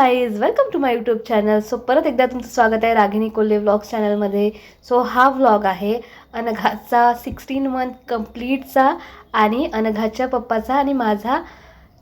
Guys welcome to my YouTube channel so परत एकदा तुमचं स्वागत आहे रागिनी कोल्हे व्लॉग्स चॅनलमध्ये सो हा व्लॉग आहे अनघाचा सिक्स्टीन मंथ कम्प्लीटचा आणि अनघाच्या पप्पाचा आणि माझा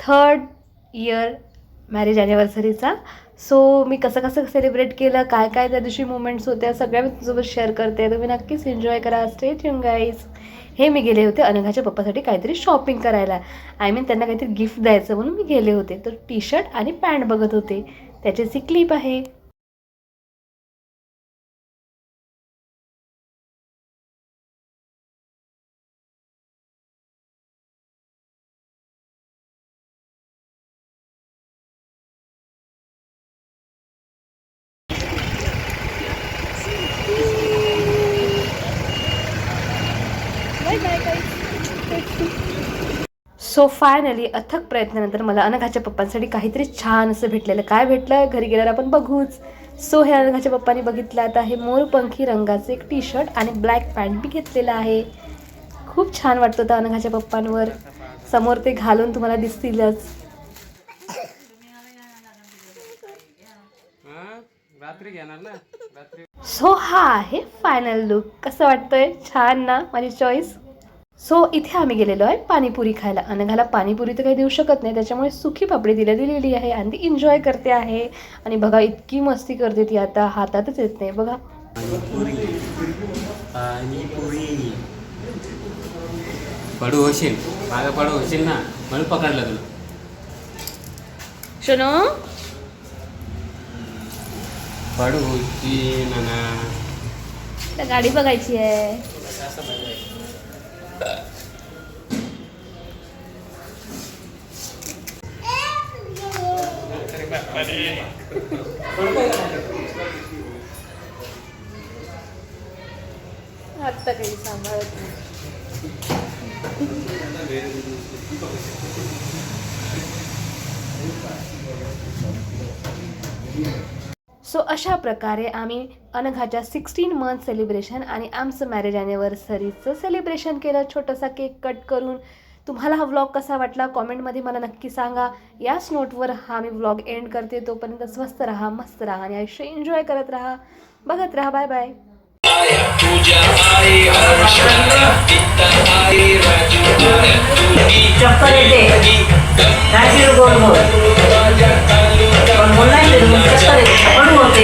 थर्ड इयर मॅरेज ॲनिव्हर्सरीचा सो मी कसं कसं सेलिब्रेट केलं काय काय त्या दिवशी मुमेंट्स होत्या सगळ्या मी तुमच्यासोबत शेअर करते. तुम्ही नक्कीच एन्जॉय करा. स्टे ट्यून गाईज हे मी गेले होते अनघाच्या पप्पासाठी काहीतरी शॉपिंग करायला. आय मीन त्यांना काहीतरी गिफ्ट द्यायचं म्हणून मी गेले होते. तर टी शर्ट आणि पॅन्ट बघत होते. त्याच्याची क्लिप आहे. सो फायनली अथक प्रयत्नानंतर मला अनघाच्या पप्पांसाठी काहीतरी छान असं भेटलेलं. काय भेटलं? घरी गेल्यावर आपण बघूच. सो हे अनघाच्या पप्पांनी बघितलं. आता हे मोरपंखी रंगाचे एक टी शर्ट आणि ब्लॅक पॅन्ट मी घेतलेलं आहे. खूप छान वाटतं होतं अनघाच्या पप्पांवर. समोर ते घालून तुम्हाला दिसतीलच. सो हा आहे फायनल लुक कसं वाटतंय? छान ना? माझी चॉईस सो इथे आम्ही गेलेलो आहे पाणीपुरी खायला. अनघाला पाणीपुरी तर काही देऊ शकत नाही. त्याच्यामुळे सुकी पापडी तिला दिलेली आहे आणि ती एन्जॉय करते आहे. आणि बघा इतकी मस्ती करते ती आता. हातातच येत नाही. बघा. पडू होशील. मागं पडू होशील ना? म्हणून पकडलं तुला. शनो? पडू होशील ना गाडी बघायची आहे. आत्ता काही सांभाळत नाही सो अशा प्रकारे आम्ही अनघाच्या सिक्स्टीन मंथ सेलिब्रेशन आणि आमचं मॅरेज ॲनिव्हर्सरीचं सेलिब्रेशन केलं. छोटासा केक कट करून. तुम्हाला हा व्लॉग कसा वाटला? कॉमेंटमध्ये मला नक्की सांगा. याच नोटवर हा मी व्लॉग एंड करते. तोपर्यंत स्वस्त राहा मस्त राहा आणि आयुष्य एन्जॉय करत राहा. बघत राहा. बाय बाय चप्पल येते.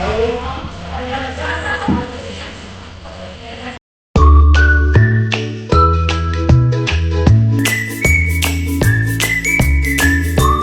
Amen.